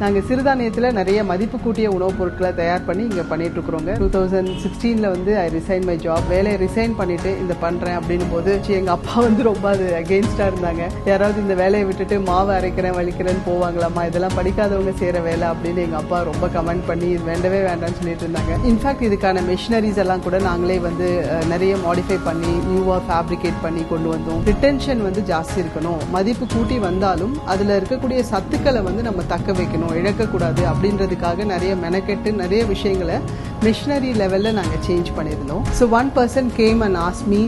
நாங்கள் சிறுதானியத்தில் நிறைய மதிப்பு கூட்டிய உணவுப் பொருட்களை தயார் பண்ணி இங்கே பண்ணிட்டு இருக்கிறோங்க டூ தௌசண்ட் சிக்ஸ்டீனில் வந்து ஐ ரிசைன் மை ஜாப் வேலையை ரிசைன் பண்ணிட்டு இந்த பண்ணுறேன் அப்படின்னு போது எங்கள் அப்பா வந்து ரொம்ப அது அகெயின்ஸ்டாக இருந்தாங்க. யாராவது இந்த வேலையை விட்டுட்டு மாவு அரைக்கிறேன் வலிக்கிறேன்னு போவாங்களாம்மா? இதெல்லாம் படிக்காதவங்க செய்கிற வேலை அப்படின்னு எங்கள் அப்பா ரொம்ப கமெண்ட் பண்ணி இது வேண்டவே வேண்டாம்னு சொல்லிட்டு இருந்தாங்க. இன்ஃபேக்ட் இதுக்கான மிஷினரிஸ் எல்லாம் கூட நாங்களே வந்து நிறைய மாடிஃபை பண்ணி நியூவாக ஃபேப்ரிகேட் பண்ணி கொண்டு வந்தோம். ரிட்டென்ஷன் வந்து ஜாஸ்தி இருக்கணும். மதிப்பு கூட்டி வந்தாலும் அதில் இருக்கக்கூடிய சத்துக்களை வந்து நம்ம தக்க வைக்கணும். இழக்கக்கூடாது அப்படின்றதுக்காக நிறைய மெனக்கெட்டு நிறைய விஷயங்களை மிஷினரி லெவலில் நாங்கள் சேஞ்ச் பண்ணியிருந்தோம். So one person came and asked me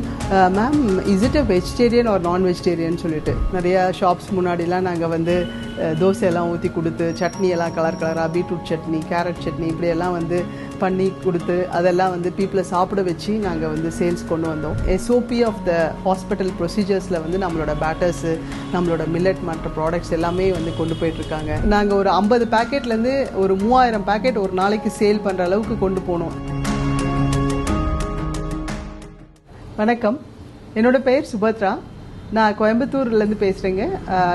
ma'am is it a vegetarian or non vegetarian சொல்லிட்டு. நிறைய ஷாப்ஸ் முன்னாடிலாம் நாங்கள் வந்து தோசையெல்லாம் ஊற்றி கொடுத்து சட்னி எல்லாம் கலர் கலராக பீட்ரூட் சட்னி கேரட் சட்னி இப்படியெல்லாம் வந்து பண்ணி கொடுத்து அதெல்லாம் வந்து பீப்புளை சாப்பிட வச்சு நாங்கள் வந்து சேல்ஸ் கொண்டு வந்தோம். எஸ்ஓபி ஆஃப் த ஹாஸ்பிட்டல் ப்ரொசீஜர்ஸில் வந்து நம்மளோட பேட்டர்ஸு நம்மளோட மில்லட் மற்ற ப்ராடக்ட்ஸ் எல்லாமே வந்து கொண்டு போயிட்டுருக்காங்க நாங்கள் ஒரு ஐம்பது பேக்கெட்லேருந்து ஒரு மூவாயிரம் பேக்கெட் ஒரு நாளைக்கு சேல் பண்ணுற அளவுக்கு கொண்டு போனோம். வணக்கம். என்னோட பெயர் சுபத்ரா. நான் கோயம்புத்தூர்லேருந்து பேசுகிறேங்க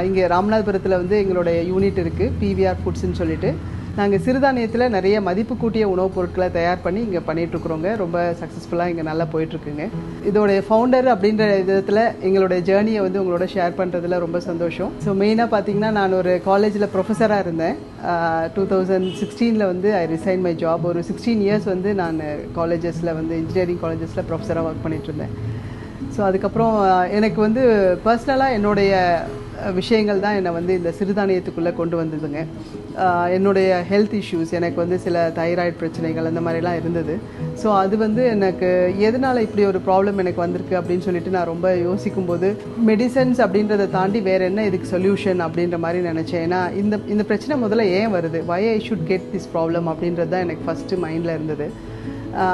இங்கே ராமநாதபுரத்தில் வந்து எங்களுடைய யூனிட் இருக்குது பிவிஆர் ஃபுட்ஸ்னு சொல்லிட்டு. நாங்கள் சிறுதானியத்தில் நிறைய மதிப்பு கூட்டிய உணவுப் பொருட்களை தயார் பண்ணி இங்கே பண்ணிகிட்ருக்குறோங்க ரொம்ப சக்ஸஸ்ஃபுல்லாக இங்கே நல்லா போயிட்டுருக்குங்க. இதோடைய ஃபவுண்டர் அப்படின்ற விதத்தில் எங்களுடைய ஜேர்னியை வந்து உங்களோட ஷேர் பண்ணுறதுல ரொம்ப சந்தோஷம். ஸோ மெயினாக பார்த்தீங்கன்னா நான் ஒரு காலேஜில் ப்ரொஃபஸராக இருந்தேன். டூ தௌசண்ட் சிக்ஸ்டீனில் வந்து ஐ ரிசைன் மை ஜாப் ஒரு சிக்ஸ்டீன் இயர்ஸ் வந்து நான் காலேஜஸில் வந்து இன்ஜினியரிங் காலேஜஸில் ப்ரொஃபஸராக ஒர்க் பண்ணிகிட்ருந்தேன் ஸோ அதுக்கப்புறம் எனக்கு வந்து பர்சனலாக என்னுடைய விஷயங்கள் தான் என்னை வந்து இந்த சிறுதானியத்துக்குள்ளே கொண்டு வந்ததுங்க. என்னுடைய ஹெல்த் இஷ்யூஸ் எனக்கு வந்து சில தைராய்டு பிரச்சனைகள் அந்த மாதிரிலாம் இருந்தது. ஸோ அது வந்து எனக்கு எதனால் இப்படி ஒரு ப்ராப்ளம் எனக்கு வந்திருக்கு அப்படின்னு சொல்லிட்டு நான் ரொம்ப யோசிக்கும்போது மெடிசன்ஸ் அப்படின்றத தாண்டி வேறு என்ன இதுக்கு சொல்யூஷன் அப்படின்ற மாதிரி நினச்சேன். ஏன்னா இந்த இந்த பிரச்சனை முதல்ல ஏன் வருது? Why I should get this problem அப்படின்றது தான் எனக்கு ஃபஸ்ட்டு மைண்டில் இருந்தது.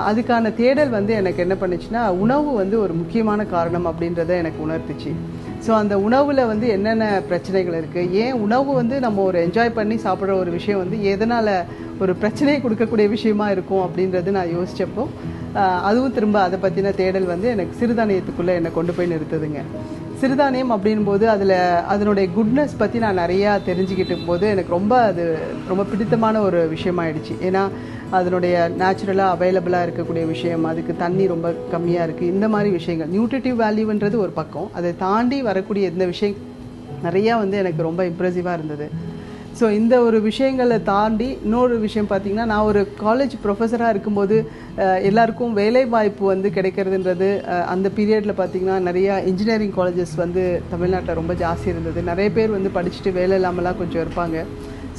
அதுக்கான தேடல் வந்து எனக்கு என்ன பண்ணுச்சுன்னா உணவு வந்து ஒரு முக்கியமான காரணம் அப்படின்றத எனக்கு உணர்த்துச்சு. ஸோ அந்த உணவில் வந்து என்னென்ன பிரச்சனைகள் இருக்குது ஏன் உணவு வந்து நம்ம ஒரு என்ஜாய் பண்ணி சாப்பிட்ற ஒரு விஷயம் வந்து எதனால் ஒரு பிரச்சனையை கொடுக்கக்கூடிய விஷயமா இருக்கும் அப்படின்றது நான் யோசித்தப்போ அதுவும் திரும்ப அதை பற்றின தேடல் வந்து எனக்கு சிறுதானியத்துக்குள்ளே என்னை கொண்டு போய் நிறுத்துதுங்க. சிறுதானியம் அப்படின்போது அதில் அதனுடைய குட்னஸ் பற்றி நான் நிறையா தெரிஞ்சுக்கிட்டு போது எனக்கு ரொம்ப அது ரொம்ப பிடித்தமான ஒரு விஷயமாயிடுச்சு. ஏன்னா அதனுடைய நேச்சுரலாக அவைலபிளாக இருக்கக்கூடிய விஷயம். அதுக்கு தண்ணி ரொம்ப கம்மியாக இருக்குது இந்த மாதிரி விஷயங்கள். நியூட்ரிட்டிவ் வேல்யூன்றது ஒரு பக்கம். அதை தாண்டி வரக்கூடிய இந்த விஷயம் நிறையா வந்து எனக்கு ரொம்ப இம்ப்ரெசிவாக இருந்தது. ஸோ இந்த ஒரு விஷயங்களை தாண்டி இன்னொரு விஷயம் பார்த்தீங்கன்னா நான் ஒரு காலேஜ் ப்ரொஃபஸராக இருக்கும்போது எல்லாருக்கும் வேலை வாய்ப்பு வந்து கிடைக்கிறதுன்றது அந்த பீரியடில் பார்த்தீங்கன்னா நிறையா இன்ஜினியரிங் காலேஜஸ் வந்து தமிழ்நாட்டில் ரொம்ப ஜாஸ்தி இருந்தது. நிறைய பேர் வந்து படிச்சுட்டு வேலை இல்லாமலாம் கொஞ்சம் இருப்பாங்க.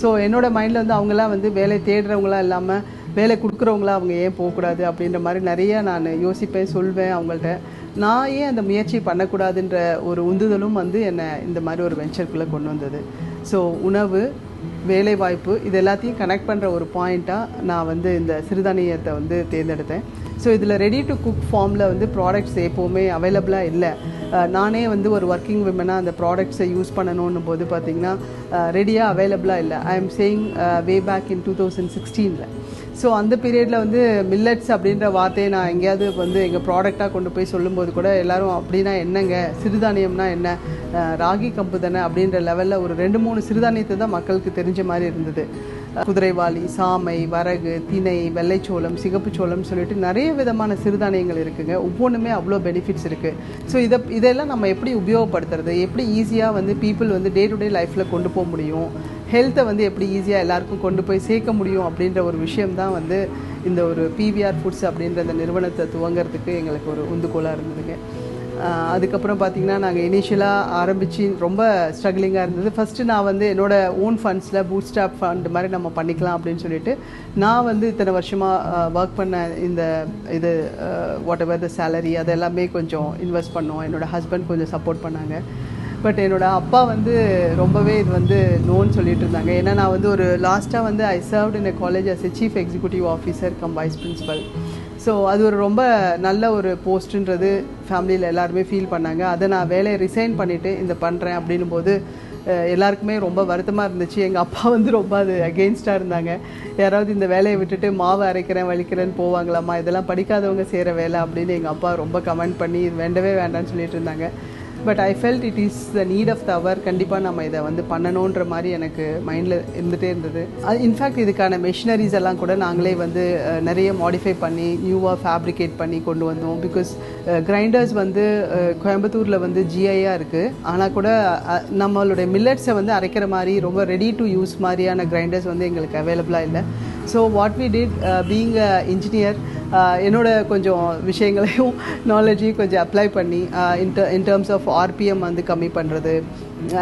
ஸோ என்னோடய மைண்டில் வந்து அவங்களாம் வந்து வேலை தேடுறவங்களாம் இல்லாமல் வேலை கொடுக்குறவங்களா அவங்க ஏன் போகக்கூடாது அப்படின்ற மாதிரி நிறைய நான் யோசிப்பேன் சொல்வேன் அவங்கள்ட்ட. நான் ஏன் அந்த முயற்சி பண்ணக்கூடாதுன்ற ஒரு உந்துதலும் வந்து என்னை இந்த மாதிரி ஒரு வெஞ்சருக்குள்ளே கொண்டு வந்தது. ஸோ உணவு வேலைவாய்ப்பு இது எல்லாத்தையும் கனெக்ட் பண்ணுற ஒரு பாயிண்ட்டாக நான் வந்து இந்த சிறுதானியத்தை வந்து தேர்ந்தெடுத்தேன். ஸோ இதில் ரெடி டு குக் ஃபார்மில் வந்து ப்ராடக்ட்ஸ் எப்போவுமே அவைலபிளாக இல்லை. நானே வந்து ஒரு ஒர்க்கிங் விமனாக அந்த ப்ராடக்ட்ஸை யூஸ் பண்ணணும்னு போது பார்த்திங்கன்னா ரெடியாக அவைலபிளாக இல்லை. I am saying way back in two thousand சிக்ஸ்டீனில் so அந்த பீரியடில் வந்து மில்லட்ஸ் அப்படின்ற வார்த்தையை நான் எங்கேயாவது வந்து எங்கள் ப்ராடக்டாக கொண்டு போய் சொல்லும்போது கூட எல்லோரும் அப்படின்னா என்னங்க? சிறுதானியம்னா என்ன? ராகி கம்பு தானே? அப்படின்ற லெவலில் ஒரு ரெண்டு மூணு சிறுதானியத்தை தான் மக்களுக்கு தெரிஞ்ச மாதிரி இருந்தது. குதிரைவாளி சாமை வரகு திணை வெள்ளைச்சோளம் சிகப்பு சோளம் சொல்லிட்டு நிறைய விதமான சிறுதானியங்கள் இருக்குங்க. ஒவ்வொன்றுமே அவ்வளோ பெனிஃபிட்ஸ் இருக்குது ஸோ இதை இதெல்லாம் நம்ம எப்படி உபயோகப்படுத்துறது? எப்படி ஈஸியாக வந்து பீப்புள் வந்து டே டு டே லைஃப்பில் கொண்டு போக முடியும்? ஹெல்த்தை வந்து எப்படி ஈஸியாக எல்லாருக்கும் கொண்டு போய் சேர்க்க முடியும்? அப்படின்ற ஒரு விஷயம் தான் வந்து இந்த ஒரு பிவிஆர் ஃபுட்ஸ் அப்படின்ற அந்த நிறுவனத்தை துவங்கிறதுக்கு எங்களுக்கு ஒரு உந்துகோலாக இருந்ததுங்க. அதுக்கப்புறம் பார்த்தீங்கன்னா நாங்கள் இனிஷியலாக ஆரம்பித்து ரொம்ப ஸ்ட்ரகிளிங்காக இருந்தது. ஃபஸ்ட்டு நான் வந்து என்னோடய ஓன் ஃபண்ட்ஸில் பூட் ஸ்டாப் ஃபண்ட் மாதிரி நம்ம பண்ணிக்கலாம் அப்படின்னு சொல்லிட்டு நான் வந்து இத்தனை வருஷமாக ஒர்க் பண்ண இந்த இது வாட் எவர் த சேலரி அதெல்லாமே கொஞ்சம் இன்வெஸ்ட் பண்ணோம். என்னோட ஹஸ்பண்ட் கொஞ்சம் சப்போர்ட் பண்ணாங்க. பட் என்னோட அப்பா வந்து ரொம்பவே இது வந்து நோன்னு சொல்லிட்டு இருந்தாங்க. ஏன்னா நான் வந்து ஒரு லாஸ்ட்டாக வந்து I served in college as a chief executive officer cum vice principal so அது ஒரு ரொம்ப நல்ல ஒரு போஸ்ட்டுன்றது ஃபேமிலியில் எல்லாருமே ஃபீல் பண்ணாங்க. அதை நான் வேலையை ரிசைன் பண்ணிவிட்டு இந்த பண்ணுறேன் அப்படின்னும் போது எல்லாருக்குமே ரொம்ப வருத்தமாக இருந்துச்சு. எங்கள் அப்பா வந்து ரொம்ப அது அகெயின்ஸ்டாக இருந்தாங்க. யாராவது இந்த வேலையை விட்டுட்டு மாவு அரைக்கிறேன் வலிக்கிறேன்னு போவாங்களாம்மா? இதெல்லாம் படிக்காதவங்க செய்கிற வேலை அப்படின்னு எங்கள் அப்பா ரொம்ப கமெண்ட் பண்ணி இது வேண்டவே வேண்டாம்னு சொல்லிட்டு இருந்தாங்க. But I felt it is the need of the hour கண்டிப்பாக நம்ம இதை வந்து பண்ணணுன்ற மாதிரி எனக்கு மைண்டில் இருந்துகிட்டே இருந்தது. இன்ஃபேக்ட் இதுக்கான மெஷினரிஸ் எல்லாம் கூட நாங்களே வந்து நிறைய மாடிஃபை பண்ணி நியூவாக ஃபேப்ரிகேட் பண்ணி கொண்டு வந்தோம். பிகாஸ் கிரைண்டர்ஸ் வந்து கோயம்புத்தூரில் வந்து ஜிஐயாக இருக்குது ஆனால் கூட நம்மளுடைய மில்லட்ஸை வந்து அரைக்கிற மாதிரி ரொம்ப ரெடி டு யூஸ் மாதிரியான கிரைண்டர்ஸ் வந்து எங்களுக்கு அவைலபிளாக இல்லை. So what we did being a engineer என்னோட கொஞ்சம் விஷயங்களையும் நாலேஜையும் கொஞ்சம் அப்ளை பண்ணி inter in terms of RPM வந்து கம்மி பண்ணுறது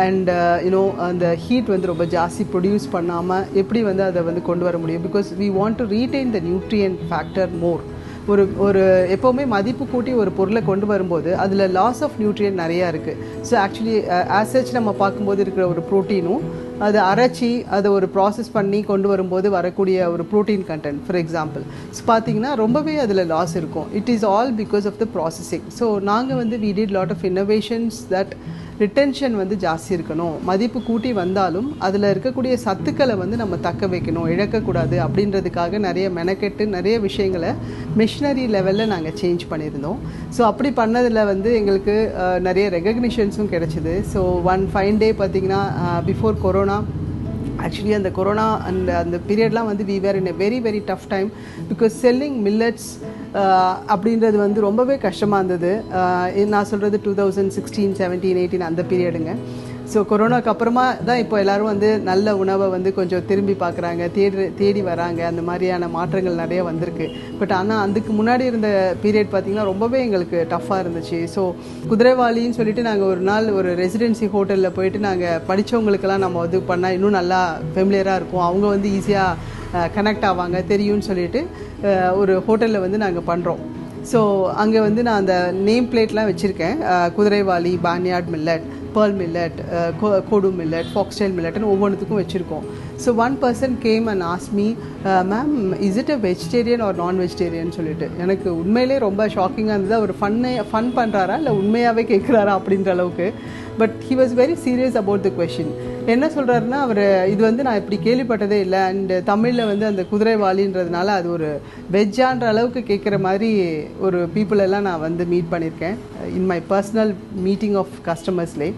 அண்ட் யூனோ அந்த ஹீட் வந்து ரொம்ப ஜாஸ்தி ப்ரொடியூஸ் பண்ணாமல் எப்படி வந்து அதை வந்து கொண்டு வர முடியும்? Because we want to retain the nutrient factor more ஒரு ஒரு எப்போவுமே மதிப்பு கூட்டி ஒரு பொருளை கொண்டு வரும்போது அதில் லாஸ் ஆஃப் நியூட்ரியன் நிறையா இருக்குது ஸோ ஆக்சுவலி ஆஸ் சச் நம்ம பார்க்கும்போது இருக்கிற ஒரு ப்ரோட்டீனும் அதை அரைச்சி அதை ஒரு ப்ராசஸ் பண்ணி கொண்டு வரும்போது வரக்கூடிய ஒரு protein content for example so பார்த்தீங்கன்னா ரொம்பவே அதில் லாஸ் இருக்கும். It is all because of the processing so நாங்கள் வந்து we did lot of innovations that retention வந்து ஜாஸ்தி இருக்கணும். மதிப்பு கூட்டி வந்தாலும் அதில் இருக்கக்கூடிய சத்துக்களை வந்து நம்ம தக்க வைக்கணும். இழக்கக்கூடாது அப்படின்றதுக்காக நிறைய மெனக்கெட்டு நிறைய விஷயங்களை மிஷினரி லெவலில் நாங்கள் சேஞ்ச் பண்ணியிருந்தோம். ஸோ அப்படி பண்ணதில் வந்து எங்களுக்கு நிறைய ரெகக்னிஷன்ஸும் கிடச்சிது. ஸோ ஒன் ஃபைன் டே பார்த்தீங்கன்னா பிஃபோர் கொரோனா ஆக்சுவலி அந்த கொரோனா அந்த அந்த பீரியட்லாம் வந்து we were in a very very tough time because selling millets அப்படின்றது வந்து ரொம்பவே கஷ்டமாக இருந்தது. Uh, நான் சொல்கிறது two thousand sixteen seventeen eighteen அந்த பீரியடுங்க ஸோ கொரோனாக்கு அப்புறமா தான் இப்போ எல்லாரும் வந்து நல்ல உணவை வந்து கொஞ்சம் திரும்பி பார்க்குறாங்க தேடி தேடி வராங்க. அந்த மாதிரியான மாற்றங்கள் நிறைய வந்திருக்கு. பட் ஆனால் அதுக்கு முன்னாடி இருந்த பீரியட் பார்த்திங்கன்னா ரொம்பவே எங்களுக்கு டஃப்பாக இருந்துச்சு. ஸோ குதிரைவாளின்னு சொல்லிட்டு நாங்கள் ஒரு நாள் ஒரு ரெசிடென்சி ஹோட்டலில் போயிட்டு நாங்கள் படித்தவங்களுக்கெல்லாம் நம்ம இது பண்ணால் இன்னும் நல்லா ஃபெமிலியராக இருக்கும். அவங்க வந்து ஈஸியாக கனெக்ட் ஆவாங்க தெரியும்னு சொல்லிட்டு ஒரு ஹோட்டலில் வந்து நாங்கள் பண்ணுறோம் ஸோ அங்கே வந்து நான் அந்த நேம் பிளேட்லாம் வச்சுருக்கேன். குதிரைவாலி barnyard millet pearl millet kodo millet foxtail மில்லட்னு ஒவ்வொன்றுத்துக்கும் வச்சுருக்கோம். So one person came and asked me ma'am is it a vegetarian or non vegetarian சொல்லிட்டு. எனக்கு உண்மையிலே ரொம்ப ஷாக்கிங்காக இருந்தது. அவர் ஃபன்னே ஃபன் பண்ணுறாரா இல்லை உண்மையாகவே கேட்குறாரா அப்படின்ற அளவுக்கு. But he was very serious about the question என்ன சொல்கிறாருன்னா அவர் இது வந்து நான் இப்படி கேள்விப்பட்டதே இல்லை. அண்ட் தமிழில் வந்து அந்த குதிரைவாளின்றதுனால அது ஒரு வெஜ்ஜான்ற அளவுக்கு கேட்குற மாதிரி ஒரு பீப்புளெல்லாம் எல்லாம் நான் வந்து மீட் பண்ணியிருக்கேன் in my personal meeting of கஸ்டமர்ஸ்லே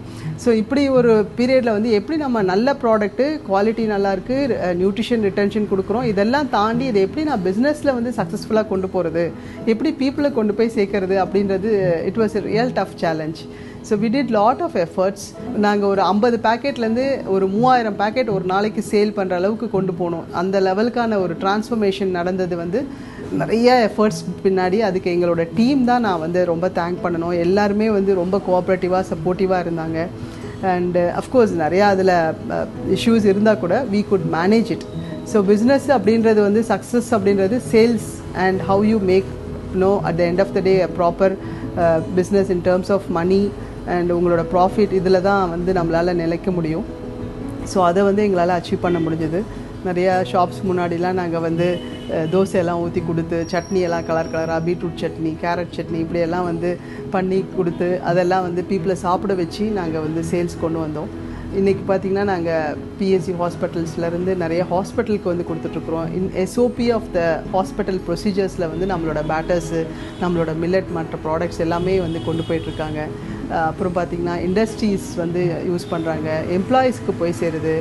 so இப்படி ஒரு பீரியடில் வந்து எப்படி நம்ம நல்ல ப்ராடக்ட்டு குவாலிட்டி நல்லாயிருக்கு நியூட்ரிஷன் ரிட்டன்ஷன் கொடுக்குறோம் இதெல்லாம் தாண்டி இதை எப்படி நான் பிஸ்னஸில் வந்து சக்ஸஸ்ஃபுல்லாக கொண்டு போகிறது எப்படி பீப்புளை கொண்டு போய் சேர்க்கறது அப்படின்றது it was a real tough challenge so we did lot of efforts நாங்கள் ஒரு ஐம்பது பேக்கெட்லேருந்து ஒரு மூவாயிரம் பேக்கெட் ஒரு நாளைக்கு சேல் பண்ணுற அளவுக்கு கொண்டு போனோம். அந்த லெவலுக்கான ஒரு டிரான்ஸ்ஃபர்மேஷன் நடந்தது வந்து நிறைய எஃபர்ட்ஸ் பின்னாடி அதுக்கு எங்களோட டீம் தான் நான் வந்து ரொம்ப தேங்க் பண்ணணும். எல்லாருமே வந்து ரொம்ப கோஆப்ரேட்டிவாக சப்போர்ட்டிவாக இருந்தாங்க. அண்டு அஃப்கோர்ஸ் uh, நிறையா அதில் இஷ்யூஸ் uh, இருந்தால் கூட we could manage it so business அப்படின்றது வந்து சக்ஸஸ் அப்படின்றது sales and how you make no at the end of the day proper business in terms of money and உங்களோட profit இதில் தான் வந்து நம்மளால் நிலைக்க முடியும். ஸோ அதை வந்து எங்களால் அச்சீவ் பண்ண முடிஞ்சது. நிறையா ஷாப்ஸ் முன்னாடிலாம் நாங்கள் வந்து தோசையெல்லாம் ஊற்றி கொடுத்து சட்னி எல்லாம் கலர் கலராக பீட்ரூட் சட்னி கேரட் சட்னி இப்படியெல்லாம் வந்து பண்ணி கொடுத்து அதெல்லாம் வந்து பீப்புளை சாப்பிட வச்சு நாங்கள் வந்து சேல்ஸ் கொண்டு வந்தோம். இன்றைக்கி பார்த்தீங்கன்னா நாங்கள் பிஎஸ்சி ஹாஸ்பிட்டல்ஸ்லேருந்து நிறைய ஹாஸ்பிட்டலுக்கு வந்து கொடுத்துட்ருக்குறோம். In SOP of the hospital ப்ரொசீஜர்ஸில் வந்து நம்மளோட பேட்டர்ஸு நம்மளோட மில்லட் மற்ற ப்ராடக்ட்ஸ் எல்லாமே வந்து கொண்டு போயிட்டுருக்காங்க அப்புறம் பார்த்திங்கன்னா இண்டஸ்ட்ரீஸ் வந்து யூஸ் பண்ணுறாங்க எம்ப்ளாயீஸ்க்கு போய் சேருது.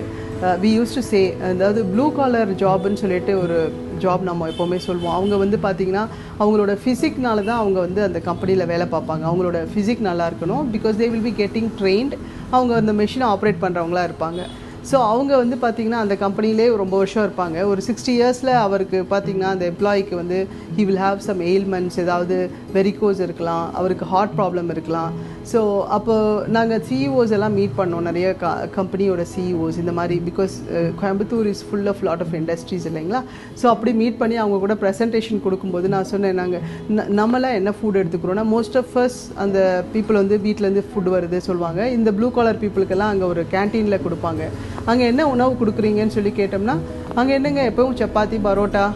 வி யூஸ் டு சே அதாவது ப்ளூ காலர் ஜாப்னு சொல்லிட்டு ஒரு ஜாப் நம்ம எப்போவுமே சொல்லுவோம் அவங்க வந்து பார்த்திங்கன்னா அவங்களோட ஃபிசிக்னால தான் அவங்க வந்து அந்த கம்பெனியில் வேலை பார்ப்பாங்க. அவங்களோட ஃபிசிக் நல்லா இருக்கணும் because they will be getting trained அவங்க அந்த மெஷினை ஆப்ரேட் பண்ணுறவங்களா இருப்பாங்க. ஸோ அவங்க வந்து பார்த்திங்கன்னா அந்த கம்பெனிலே ரொம்ப வருஷம் இருப்பாங்க. ஒரு சிக்ஸ்டி இயர்ஸில் அவருக்கு பார்த்திங்கன்னா அந்த எம்ப்ளாயிக்கு வந்து he will have some ailments ஏதாவது வெரிகோஸ் இருக்கலாம் அவருக்கு ஹார்ட் ப்ராப்ளம் இருக்கலாம். ஸோ அப்போ நாங்கள் சிஇஓஸ் எல்லாம் மீட் பண்ணோம் நிறைய க கம்பெனியோட சிஇஓஸ் இந்த மாதிரி because Coimbatore is full of lot of industries இல்லைங்களா? ஸோ அப்படி மீட் பண்ணி அவங்க கூட ப்ரெசன்டேஷன் கொடுக்கும்போது நான் சொன்னேன் நாங்கள் நம்மளாம் என்ன ஃபுட் எடுத்துக்கிறோன்னா மோஸ்ட் ஆஃப் ஃபர்ஸ்ட் அந்த பீப்புள் வந்து வீட்டிலேருந்து ஃபுட் வருது சொல்லுவாங்க. இந்த ப்ளூ காலர் பீப்புளுக்கெல்லாம் அங்கே ஒரு கேன்டீனில் கொடுப்பாங்க. அங்கே என்ன உணவு கொடுக்குறீங்கன்னு சொல்லி கேட்டோம்னா அங்கே என்னங்க எப்பவும் சப்பாத்தி பரோட்டா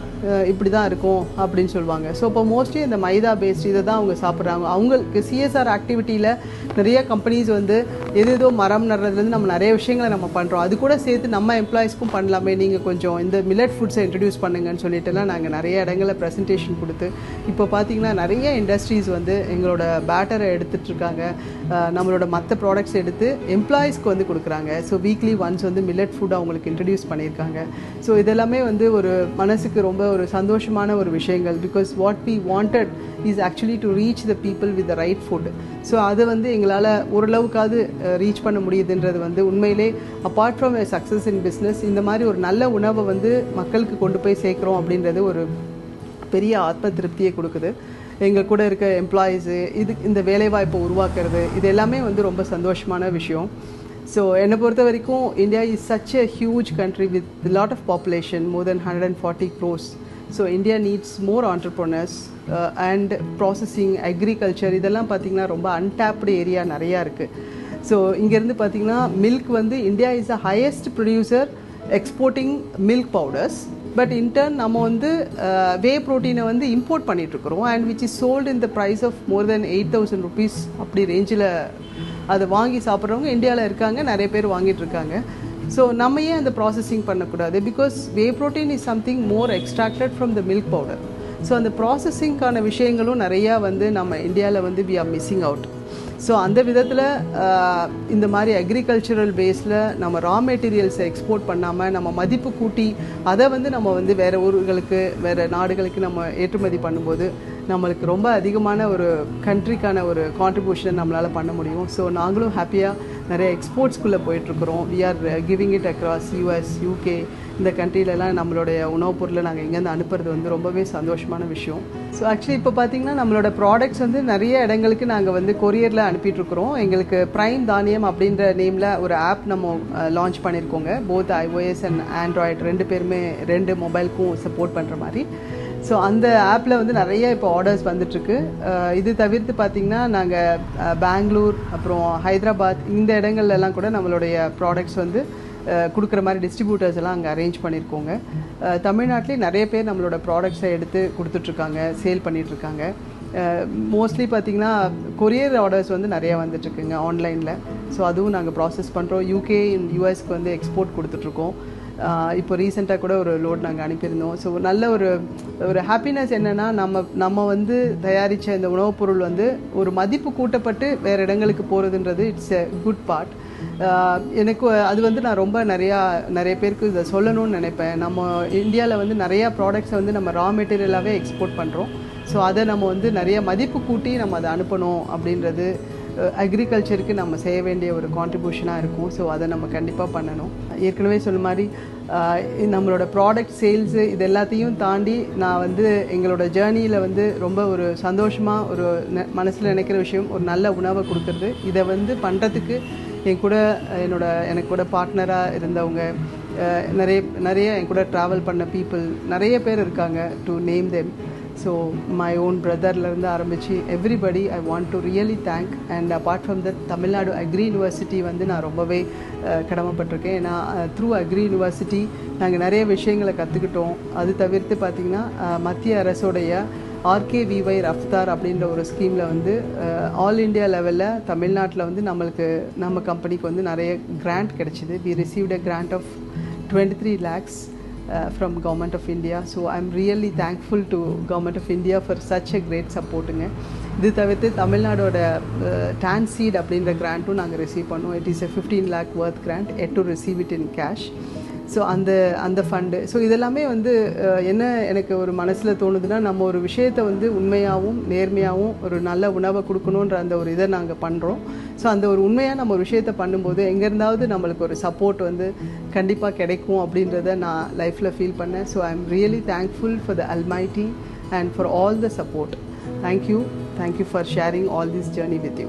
இப்படி தான் இருக்கும் அப்படின்னு சொல்லுவாங்க. ஸோ இப்போ மோஸ்ட்லி இந்த மைதா பேஸ்ட் இதை தான் அவங்க சாப்பிட்றாங்க. அவங்களுக்கு சிஎஸ்ஆர் ஆக்டிவிட்டியில் நிறைய கம்பெனிஸ் வந்து எது ஏதோ மரம் நடுறதுலேருந்து நம்ம நிறைய விஷயங்களை நம்ம பண்ணுறோம் அது கூட சேர்த்து நம்ம எம்ப்ளாயிஸ்க்கும் பண்ணலாமே. நீங்கள் கொஞ்சம் இந்த மில்லட் ஃபுட்ஸை இன்ட்ரடியூஸ் பண்ணுங்கன்னு சொல்லிட்டுலாம் நாங்கள் நிறைய இடங்களில் ப்ரெசன்டேஷன் கொடுத்து இப்போ பார்த்தீங்கன்னா நிறைய இண்டஸ்ட்ரீஸ் வந்து எங்களோட பேட்டரை எடுத்துகிட்ருக்காங்க நம்மளோட மற்ற ப்ராடக்ட்ஸ் எடுத்து எம்ப்ளாயிஸ்க்கு வந்து கொடுக்குறாங்க. ஸோ வீக்லி ஒன்ஸ் வந்து மில்லட் ஃபுட் அவங்களுக்கு இன்ட்ரடியூஸ் பண்ணியிருக்காங்க. ஸோ இதெல்லாமே வந்து ஒரு மனசுக்கு ரொம்ப ஒரு சந்தோஷமான ஒரு விஷயங்கள். Because what we wanted is actually to reach the people with the right food so அது வந்து எங்களால் ஓரளவுக்காவது ரீச் பண்ண முடியுதுன்றது வந்து உண்மையிலே apart from success in business இந்த மாதிரி ஒரு நல்ல உணவை வந்து மக்களுக்கு கொண்டு போய் சேர்க்குறோம் அப்படின்றது ஒரு பெரிய ஆத்ம திருப்தியை கொடுக்குது. எங்கள் கூட இருக்க எம்ப்ளாயீஸு இது இந்த வேலைவாய்ப்பை உருவாக்குறது இது எல்லாமே வந்து ரொம்ப சந்தோஷமான விஷயம். ஸோ என்னை பொறுத்த வரைக்கும் India is such a huge country with lot of population more than hundred and forty crores so India needs more entrepreneurs and processing agriculture இதெல்லாம் பார்த்திங்கன்னா ரொம்ப அன்டாப்டு ஏரியா நிறையா இருக்குது ஸோ இங்கேருந்து பார்த்திங்கன்னா மில்க் வந்து India is the highest producer exporting milk powders but in turn நம்ம வந்து uh, வே ப்ரோட்டீனை வந்து import பண்ணிகிட்ருக்குறோம் and which is sold in the price of more than eight thousand rupees அப்படி ரேஞ்சில் அதை வாங்கி சாப்பிட்றவங்க இந்தியாவில் இருக்காங்க. நிறைய பேர் வாங்கிட்டு இருக்காங்க. ஸோ நம்ம ஏன் அந்த ப்ராசஸிங் பண்ணக்கூடாது? Because whey protein is something more extracted from the milk powder so அந்த ப்ராசஸிங்க்கான விஷயங்களும் நிறையா வந்து நம்ம இந்தியாவில் வந்து we are missing out so அந்த விதத்தில் இந்த மாதிரி அக்ரிகல்ச்சரல் பேஸில் நம்ம ரா மெட்டீரியல்ஸை எக்ஸ்போர்ட் பண்ணாமல் நம்ம மதிப்பு கூட்டி அதை வந்து நம்ம வந்து வேறு ஊர்களுக்கு வேறு நாடுகளுக்கு நம்ம ஏற்றுமதி பண்ணும்போது நம்மளுக்கு ரொம்ப அதிகமான ஒரு கண்ட்ரிக்கான ஒரு கான்ட்ரிபியூஷனை நம்மளால் பண்ண முடியும். ஸோ நாங்களும் ஹாப்பியாக நிறைய எக்ஸ்போர்ட்ஸ்குள்ளே போயிட்டுருக்குறோம். We are giving it across US UK இந்த கண்ட்ரிலலாம் நம்மளுடைய உணவுப் பொருளை நாங்கள் இங்கேருந்து அனுப்புறது வந்து ரொம்பவே சந்தோஷமான விஷயம். ஸோ ஆக்சுவலி இப்போ பார்த்தீங்கன்னா நம்மளோட ப்ராடக்ட்ஸ் வந்து நிறைய இடங்களுக்கு நாங்கள் வந்து கொரியரில் அனுப்பிட்டுருக்குறோம். எங்களுக்கு ப்ரைம் தானியம் அப்படின்ற நேமில் ஒரு ஆப் நம்ம uh, லான்ச் பண்ணியிருக்கோங்க. போத் ஐஓஎஸ் அண்ட் ஆண்ட்ராய்டு ரெண்டு பேருமே ரெண்டு மொபைலுக்கும் சப்போர்ட் பண்ணுற மாதிரி. ஸோ அந்த ஆப்பில் வந்து நிறைய இப்போ ஆர்டர்ஸ் வந்துட்டுருக்கு. இது தவிர்த்து பார்த்திங்கன்னா நாங்கள் பெங்களூர் அப்புறம் ஹைதராபாத் இந்த இடங்கள்லாம் கூட நம்மளுடைய ப்ராடக்ட்ஸ் வந்து கொடுக்குற மாதிரி டிஸ்ட்ரிபியூட்டர்ஸ் எல்லாம் அங்கே அரேஞ்ச் பண்ணியிருக்கோங்க தமிழ்நாட்டிலே நிறைய பேர் நம்மளோட ப்ராடக்ட்ஸை எடுத்து கொடுத்துட்ருக்காங்க சேல் பண்ணிகிட்ருக்காங்க மோஸ்ட்லி பார்த்திங்கன்னா கொரியர் ஆர்டர்ஸ் வந்து நிறைய வந்துட்டுருக்குங்க ஆன்லைனில் ஸோ அதுவும் நாங்கள் ப்ராசஸ் பண்ணுறோம் யூகே யூஎஸ்க்கு வந்து எக்ஸ்போர்ட் கொடுத்துட்ருக்கோம் இப்போ ரீசெண்டாக கூட ஒரு லோட் நாங்கள் அனுப்பியிருந்தோம். ஸோ நல்ல ஒரு ஒரு ஹாப்பினஸ் என்னென்னா நம்ம நம்ம வந்து தயாரித்த இந்த உணவுப் பொருள் வந்து ஒரு மதிப்பு கூட்டப்பட்டு வேறு இடங்களுக்கு போகிறதுன்றது இட்ஸ் எ குட் பார்ட் எனக்கு அது வந்து நான் ரொம்ப நிறையா நிறைய பேருக்கு இதை சொல்லணும்னு நினைப்பேன். நம்ம இந்தியாவில் வந்து நிறையா ப்ராடக்ட்ஸை வந்து நம்ம ரா மெட்டீரியலாகவே எக்ஸ்போர்ட் பண்ணுறோம் ஸோ அதை நம்ம வந்து நிறைய மதிப்பு கூட்டி நம்ம அதை அனுப்பணும் அப்படின்றது அக்ரிகல்ச்சருக்கு நம்ம செய்ய வேண்டிய ஒரு கான்ட்ரிபியூஷனாக இருக்கும். ஸோ அதை நம்ம கண்டிப்பாக பண்ணணும். ஏற்கனவே சொன்ன மாதிரி நம்மளோட ப்ராடக்ட் சேல்ஸு இது எல்லாத்தையும் தாண்டி நான் வந்து எங்களோட ஜேர்னியில் வந்து ரொம்ப ஒரு சந்தோஷமாக ஒரு மனசில் நினைக்கிற விஷயம் ஒரு நல்ல உணவை கொடுக்குறது. இதை வந்து பண்ணுறதுக்கு என் கூட என்னோட எனக்கு கூட பார்ட்னராக இருந்தவங்க நிறைய நிறைய என் கூட ட்ராவல் பண்ண பீப்புள் நிறைய பேர் இருக்காங்க to name them so my own பிரதர்லேருந்து ஆரம்பித்து everybody I want to really thank and apart from that Tamil Nadu agri university வந்து நான் ரொம்பவே கடமைப்பட்டிருக்கேன். ஏன்னா த்ரூ அக்ரி யூனிவர்சிட்டி நாங்கள் நிறைய விஷயங்களை கற்றுக்கிட்டோம் அது தவிர்த்து பார்த்திங்கன்னா மத்திய அரசோடைய ஆர்கேவிஒய் ரஃப்தார் அப்படின்ற ஒரு ஸ்கீமில் வந்து ஆல் இண்டியா லெவலில் தமிழ்நாட்டில் வந்து நம்மளுக்கு நம்ம கம்பெனிக்கு வந்து நிறைய கிராண்ட் கிடச்சிது. We received a grant of twenty three lakhs from government of India so I am really thankful to government of India for such a great சப்போர்ட்டுங்க இது தவிர்த்து தமிழ்நாடோட டான்சீட் அப்படின்ற கிராண்ட்டும் நாங்கள் ரிசீவ் பண்ணோம். It is a fifteen lakh worth grant yet to receive it in cash so அந்த அந்த fund so இதெல்லாமே வந்து என்ன எனக்கு ஒரு மனசில் தோணுதுன்னா நம்ம ஒரு விஷயத்தை வந்து உண்மையாகவும் நேர்மையாகவும் ஒரு நல்ல உணவை கொடுக்கணுன்ற அந்த ஒரு இதை நாங்கள் பண்ணுறோம் ஸோ அந்த ஒரு உண்மையாக நம்ம ஒரு விஷயத்தை பண்ணும்போது எங்கேருந்தாவது நம்மளுக்கு ஒரு சப்போர்ட் வந்து கண்டிப்பாக கிடைக்கும் அப்படின்றத நான் லைஃப்பில் ஃபீல் பண்ணேன். So I am really thankful for the almighty and for all the support thank you thank you for sharing all this journey with you